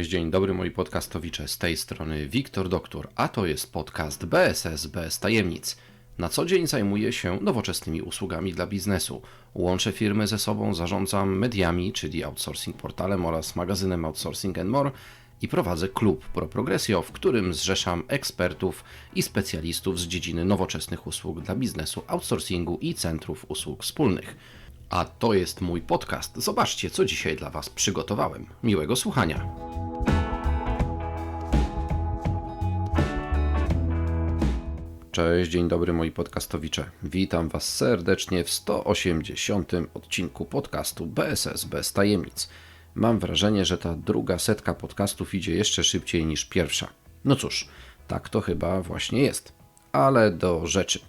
Cześć, dzień dobry moi podcastowicze, z tej strony Wiktor Doktor, a to jest podcast BSS bez tajemnic. Na co dzień zajmuję się nowoczesnymi usługami dla biznesu. Łączę firmy ze sobą, zarządzam mediami, czyli outsourcing portalem oraz magazynem Outsourcing and More i prowadzę klub Pro Progressio, w którym zrzeszam ekspertów i specjalistów z dziedziny nowoczesnych usług dla biznesu, outsourcingu i centrów usług wspólnych. A to jest mój podcast. Zobaczcie, co dzisiaj dla Was przygotowałem. Miłego słuchania. Cześć, dzień dobry moi podcastowicze. Witam Was serdecznie w 180. odcinku podcastu BSS bez tajemnic. Mam wrażenie, że ta druga setka podcastów idzie jeszcze szybciej niż pierwsza. No cóż, tak to chyba właśnie jest. Ale do rzeczy.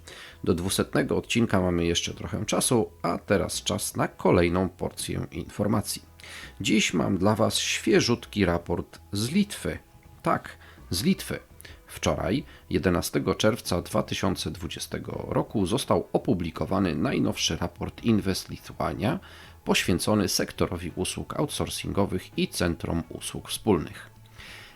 Do dwusetnego odcinka mamy jeszcze trochę czasu, a teraz czas na kolejną porcję informacji. Dziś mam dla Was świeżutki raport z Litwy. Tak, z Litwy. Wczoraj, 11 czerwca 2020 roku, został opublikowany najnowszy raport Invest Lithuania poświęcony sektorowi usług outsourcingowych i centrum usług wspólnych.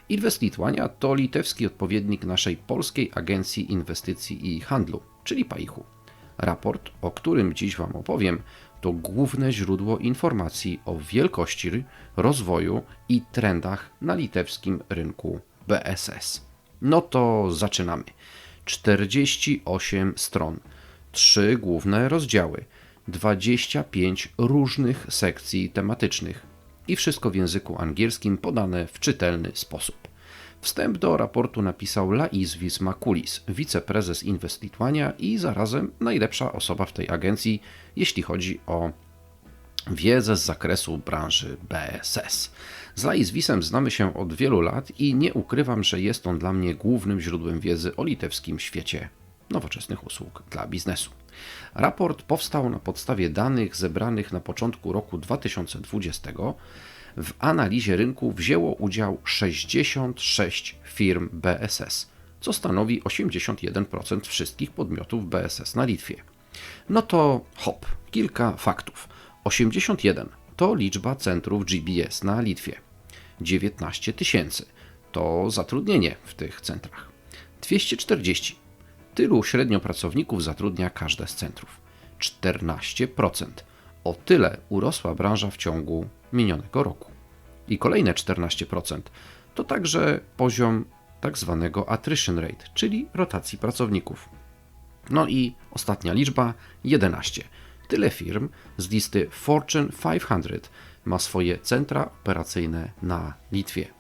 Invest Lithuania to litewski odpowiednik naszej polskiej agencji inwestycji i handlu, czyli PAIH-u. Raport, o którym dziś Wam opowiem, to główne źródło informacji o wielkości, rozwoju i trendach na litewskim rynku BSS. No to zaczynamy. 48 stron, trzy główne rozdziały, 25 różnych sekcji tematycznych i wszystko w języku angielskim podane w czytelny sposób. Wstęp do raportu napisał Lais Wismakulis, wiceprezes Invest Lithuania i zarazem najlepsza osoba w tej agencji, jeśli chodzi o wiedzę z zakresu branży BSS. Z Lais Wisem znamy się od wielu lat i nie ukrywam, że jest on dla mnie głównym źródłem wiedzy o litewskim świecie nowoczesnych usług dla biznesu. Raport powstał na podstawie danych zebranych na początku roku 2020. W analizie rynku wzięło udział 66 firm BSS, co stanowi 81% wszystkich podmiotów BSS na Litwie. No to hop, kilka faktów. 81 to liczba centrów GBS na Litwie. 19 tysięcy to zatrudnienie w tych centrach. 240 tylu średnio pracowników zatrudnia każde z centrów. 14%. O tyle urosła branża w ciągu minionego roku. I kolejne 14% to także poziom tak zwanego attrition rate, czyli rotacji pracowników. No i ostatnia liczba 11. Tyle firm z listy Fortune 500 ma swoje centra operacyjne na Litwie.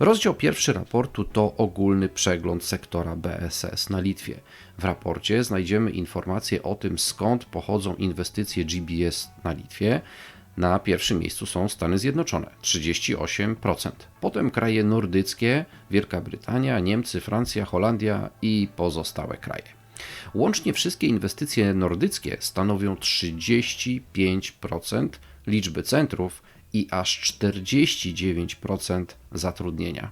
Rozdział pierwszy raportu to ogólny przegląd sektora BSS na Litwie. W raporcie znajdziemy informacje o tym, skąd pochodzą inwestycje GBS na Litwie. Na pierwszym miejscu są Stany Zjednoczone 38%. Potem kraje nordyckie, Wielka Brytania, Niemcy, Francja, Holandia i pozostałe kraje. Łącznie wszystkie inwestycje nordyckie stanowią 35% liczby centrów i aż 49% zatrudnienia.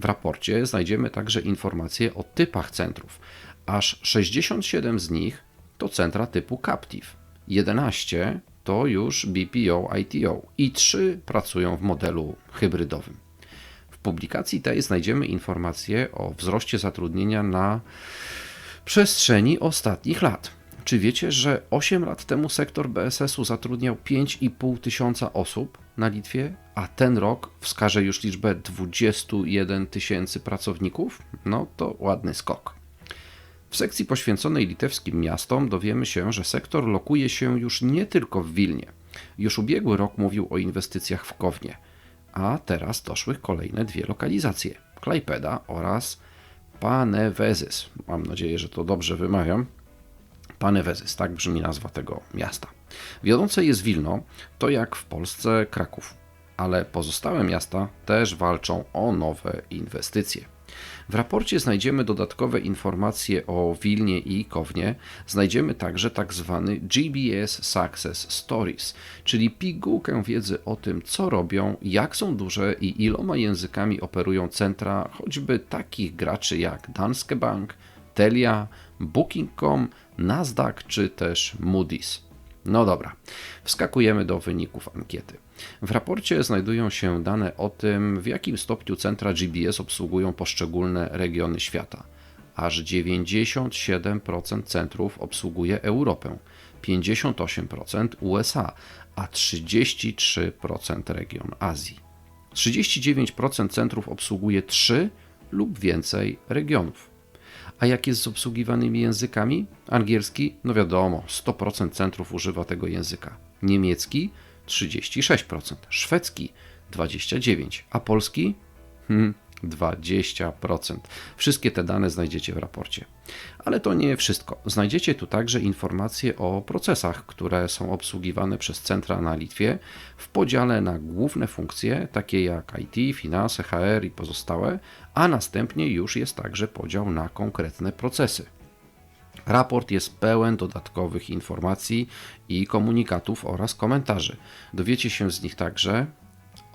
W raporcie znajdziemy także informacje o typach centrów. Aż 67 z nich to centra typu Captive, 11 to już BPO ITO i 3 pracują w modelu hybrydowym. W publikacji tej znajdziemy informacje o wzroście zatrudnienia na przestrzeni ostatnich lat. Czy wiecie, że 8 lat temu sektor BSS-u zatrudniał 5,5 tysiąca osób na Litwie, a ten rok wskaże już liczbę 21 tysięcy pracowników? No to ładny skok. W sekcji poświęconej litewskim miastom dowiemy się, że sektor lokuje się już nie tylko w Wilnie. Już ubiegły rok mówił o inwestycjach w Kownie, a teraz doszły kolejne dwie lokalizacje: Klajpeda oraz Panevezys. Mam nadzieję, że to dobrze wymawiam. Panevezys, tak brzmi nazwa tego miasta. Wiodące jest Wilno, to jak w Polsce Kraków, ale pozostałe miasta też walczą o nowe inwestycje. W raporcie znajdziemy dodatkowe informacje o Wilnie i Kownie. Znajdziemy także tak zwany GBS Success Stories, czyli pigułkę wiedzy o tym, co robią, jak są duże i iloma językami operują centra choćby takich graczy jak Danske Bank, Telia, Booking.com, Nasdaq czy też Moody's. No dobra, wskakujemy do wyników ankiety. W raporcie znajdują się dane o tym, w jakim stopniu centra GBS obsługują poszczególne regiony świata. Aż 97% centrów obsługuje Europę, 58% USA, a 33% region Azji. 39% centrów obsługuje 3 lub więcej regionów. A jak jest z obsługiwanymi językami? Angielski, no wiadomo, 100% centrów używa tego języka. Niemiecki 36%, szwedzki 29%, a polski? Hmm, 20%. Wszystkie te dane znajdziecie w raporcie. Ale to nie wszystko. Znajdziecie tu także informacje o procesach, które są obsługiwane przez centra na Litwie w podziale na główne funkcje, takie jak IT, finanse, HR i pozostałe, a następnie już jest także podział na konkretne procesy. Raport jest pełen dodatkowych informacji i komunikatów oraz komentarzy. Dowiecie się z nich także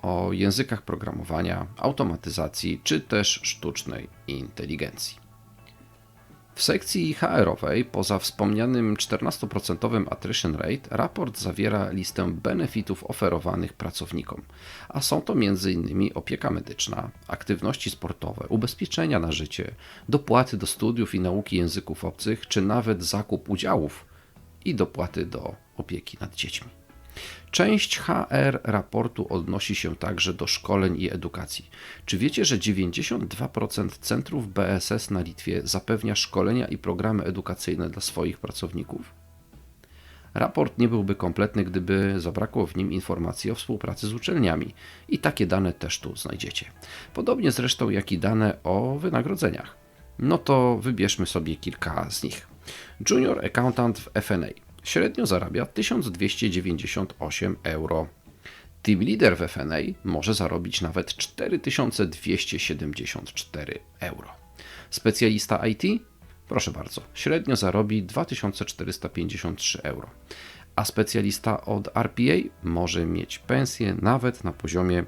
o językach programowania, automatyzacji czy też sztucznej inteligencji. W sekcji HR-owej, poza wspomnianym 14% attrition rate, raport zawiera listę benefitów oferowanych pracownikom, a są to m.in. opieka medyczna, aktywności sportowe, ubezpieczenia na życie, dopłaty do studiów i nauki języków obcych, czy nawet zakup udziałów i dopłaty do opieki nad dziećmi. Część HR raportu odnosi się także do szkoleń i edukacji. Czy wiecie, że 92% centrów BSS na Litwie zapewnia szkolenia i programy edukacyjne dla swoich pracowników? Raport nie byłby kompletny, gdyby zabrakło w nim informacji o współpracy z uczelniami. I takie dane też tu znajdziecie. Podobnie zresztą jak i dane o wynagrodzeniach. No to wybierzmy sobie kilka z nich. Junior Accountant w FNA średnio zarabia 1298 euro. Team leader w FNA może zarobić nawet 4274 euro. Specjalista IT? Proszę bardzo, średnio zarobi 2453 euro. A specjalista od RPA może mieć pensję nawet na poziomie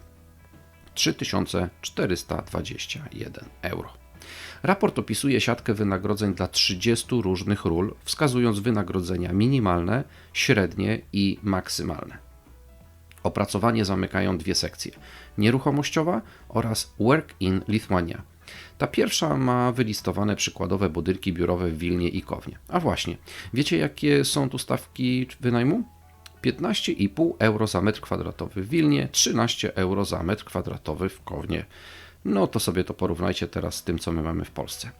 3421 euro. Raport opisuje siatkę wynagrodzeń dla 30 różnych ról, wskazując wynagrodzenia minimalne, średnie i maksymalne. Opracowanie zamykają dwie sekcje: nieruchomościowa oraz Work in Lithuania. Ta pierwsza ma wylistowane przykładowe budynki biurowe w Wilnie i Kownie. A właśnie, wiecie jakie są tu stawki wynajmu? 15,5 euro za metr kwadratowy w Wilnie, 13 euro za metr kwadratowy w Kownie. No to sobie to porównajcie teraz z tym, co my mamy w Polsce.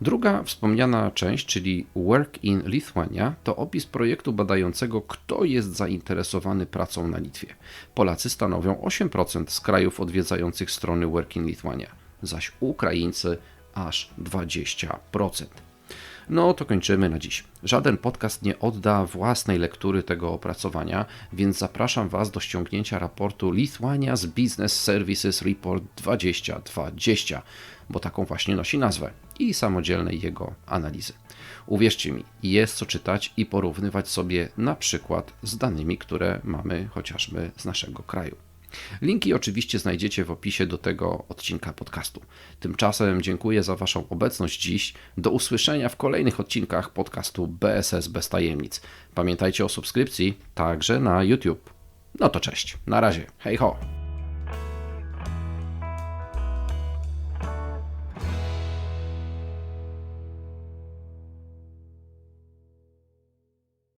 Druga wspomniana część, czyli Work in Lithuania, to opis projektu badającego, kto jest zainteresowany pracą na Litwie. Polacy stanowią 8% z krajów odwiedzających strony Work in Lithuania, zaś Ukraińcy aż 20%. No to kończymy na dziś. Żaden podcast nie odda własnej lektury tego opracowania, więc zapraszam Was do ściągnięcia raportu Lithuania's Business Services Report 2020, bo taką właśnie nosi nazwę i samodzielnej jego analizy. Uwierzcie mi, jest co czytać i porównywać sobie na przykład z danymi, które mamy chociażby z naszego kraju. Linki oczywiście znajdziecie w opisie do tego odcinka podcastu. Tymczasem dziękuję za Waszą obecność dziś. Do usłyszenia w kolejnych odcinkach podcastu BSS bez tajemnic. Pamiętajcie o subskrypcji także na YouTube. No to cześć. Na razie. Hej ho.